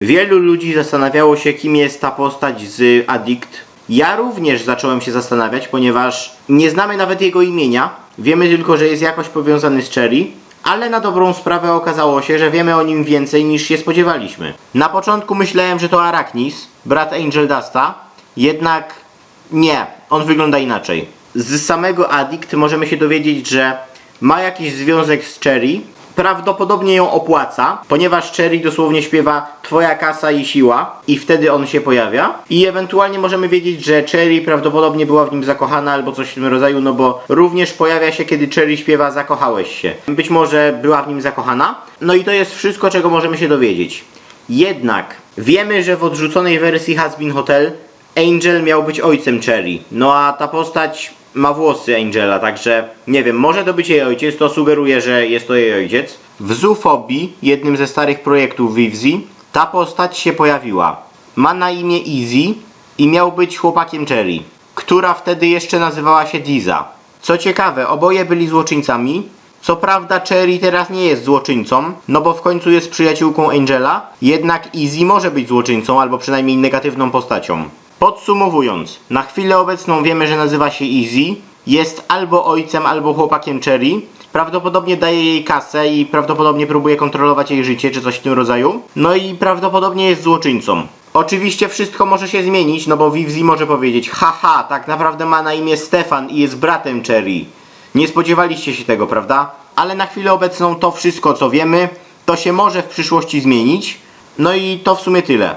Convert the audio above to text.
Wielu ludzi zastanawiało się, kim jest ta postać z Addict. Ja również zacząłem się zastanawiać, ponieważ nie znamy nawet jego imienia. Wiemy tylko, że jest jakoś powiązany z Cherry, ale na dobrą sprawę okazało się, że wiemy o nim więcej niż się spodziewaliśmy. Na początku myślałem, że to Arachnis, brat Angel Dusta, jednak nie, on wygląda inaczej. Z samego Addict możemy się dowiedzieć, że ma jakiś związek z Cherry. Prawdopodobnie ją opłaca, ponieważ Cherry dosłownie śpiewa Twoja kasa i siła i wtedy on się pojawia. I ewentualnie możemy wiedzieć, że Cherry prawdopodobnie była w nim zakochana albo coś w tym rodzaju, no bo również pojawia się, kiedy Cherry śpiewa Zakochałeś się. Być może była w nim zakochana. No i to jest wszystko, czego możemy się dowiedzieć. Jednak wiemy, że w odrzuconej wersji Has Been Hotel Angel miał być ojcem Cherry. No a ta postać ma włosy Angela, także nie wiem, może to być jej ojciec, to sugeruje, że jest to jej ojciec. W Zoofobii, jednym ze starych projektów Vivzi, ta postać się pojawiła. Ma na imię Easy i miał być chłopakiem Cherry, która wtedy jeszcze nazywała się Diza. Co ciekawe, oboje byli złoczyńcami. Co prawda Cherry teraz nie jest złoczyńcą, no bo w końcu jest przyjaciółką Angela, jednak Easy może być złoczyńcą albo przynajmniej negatywną postacią. Podsumowując, na chwilę obecną wiemy, że nazywa się Easy, jest albo ojcem, albo chłopakiem Cherry, prawdopodobnie daje jej kasę i prawdopodobnie próbuje kontrolować jej życie, czy coś w tym rodzaju, no i prawdopodobnie jest złoczyńcą. Oczywiście wszystko może się zmienić, no bo Vivzi może powiedzieć, haha, tak naprawdę ma na imię Stefan i jest bratem Cherry. Nie spodziewaliście się tego, prawda? Ale na chwilę obecną to wszystko, co wiemy, to się może w przyszłości zmienić. No i to w sumie tyle.